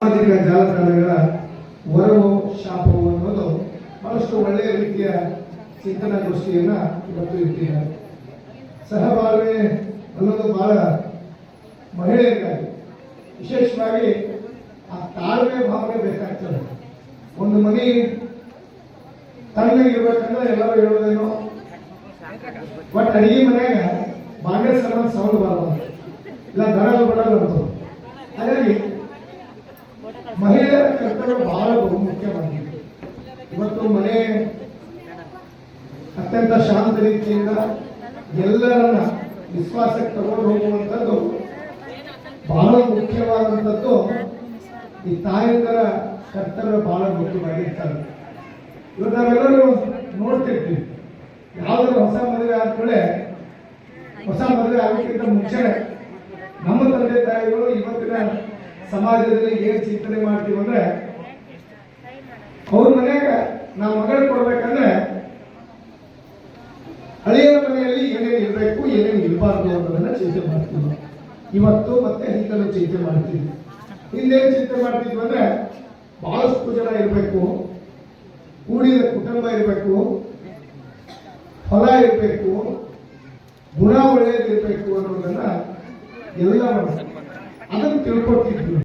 ಸಾಮಾಜಿಕ ಜಾಲತಾಣಗಳ ವರವು ಶಾಪವು ಅನ್ನೋದು ಬಹಳಷ್ಟು ಒಳ್ಳೆಯ ರೀತಿಯ ಚಿಂತನಾಗೋಷ್ಠಿಯನ್ನ ಇವತ್ತು ಇಟ್ಟಿದ್ದಾರೆ ಸಹಬಾಳ್ವೆ ಅನ್ನೋದು ಬಹಳ ಮಹಿಳೆಯರಿಗಾಗಿ ವಿಶೇಷವಾಗಿ ಆ ತಾಳ್ಮೆ ಭಾವನೆ ಬೇಕಾಗ್ತದೆ. ಒಂದು ಮನೆ ತಣ್ಣಗಿರ್ಬೇಕಂದ್ರೆ ಎಲ್ಲರೂ ಹೇಳೋದೇನು? ಬಟ್ ಅಡಿಗೆ ಮನೆಯಾಗ ಸಲ ಸೌಂಡ್ ಬರಬಾರ್ದು. ಇಲ್ಲ ಬರಲ್ಲ ಹಾಗಾಗಿ ಮಹಿಳೆಯರ ಕರ್ತವ್ಯ ಬಹಳ ಬಹುಮುಖ್ಯವಾಗಿದೆ ಇವತ್ತು ಮನೆ ಅತ್ಯಂತ ಶಾಂತ ರೀತಿಯಿಂದ ಎಲ್ಲರನ್ನ ವಿಶ್ವಾಸಕ್ಕೆ ತಗೊಂಡು ಹೋಗುವಂಥದ್ದು ಬಹಳ ಮುಖ್ಯವಾದಂಥದ್ದು ಈ ತಾಯಂದರ ಕರ್ತವ್ಯ ಬಹಳ ಮುಖ್ಯವಾಗಿರ್ತಾರೆ ಇವತ್ತು ನಾವೆಲ್ಲರೂ ನೋಡ್ತಿರ್ತೀವಿ ಯಾವ್ದಾದ್ರು ಹೊಸ ಮದುವೆ ಆದ್ಮೇಲೆ ಹೊಸ ಮದುವೆ ಆಗೋಕ್ಕಿಂತ ಮುಂಚೆನೆ ನಮ್ಮ ತಂದೆ ತಾಯಿಗಳು ಇವತ್ತಿನ ಸಮಾಜದಲ್ಲಿ ಏನ್ ಚಿಂತನೆ ಮಾಡ್ತೀವಿ ಅಂದ್ರೆ, ಅವ್ರ ಮನೆಯಾಗ ನಾವು ಮಗಳು ಕೊಡ್ಬೇಕಂದ್ರೆ ಹಳೆಯ ಮನೆಯಲ್ಲಿ ಏನೇನು ಇರಬೇಕು, ಏನೇನು ಇರಬಾರ್ದು ಅನ್ನೋದನ್ನ ಚಿಂತೆ ಮಾಡ್ತೀವಿ. ಇವತ್ತು ಮತ್ತೆ ಹಿಂದಲೂ ಚಿಂತೆ ಮಾಡ್ತೀವಿ ಹಿಂದೇನು ಚಿಂತೆ ಮಾಡ್ತಿದ್ವಿ ಅಂದ್ರೆ, ಬಹಳಷ್ಟು ಜನ ಇರಬೇಕು, ಕೂಡಿದ ಕುಟುಂಬ ಇರಬೇಕು, ಹೊಲ ಇರಬೇಕು, ಗುಣ ಒಳ್ಳೆಯದಿರಬೇಕು ಅನ್ನೋದನ್ನ ಎಲ್ಲ ಅದನ್ನು ತಿಳ್ಕೊತಿದ್ವಿ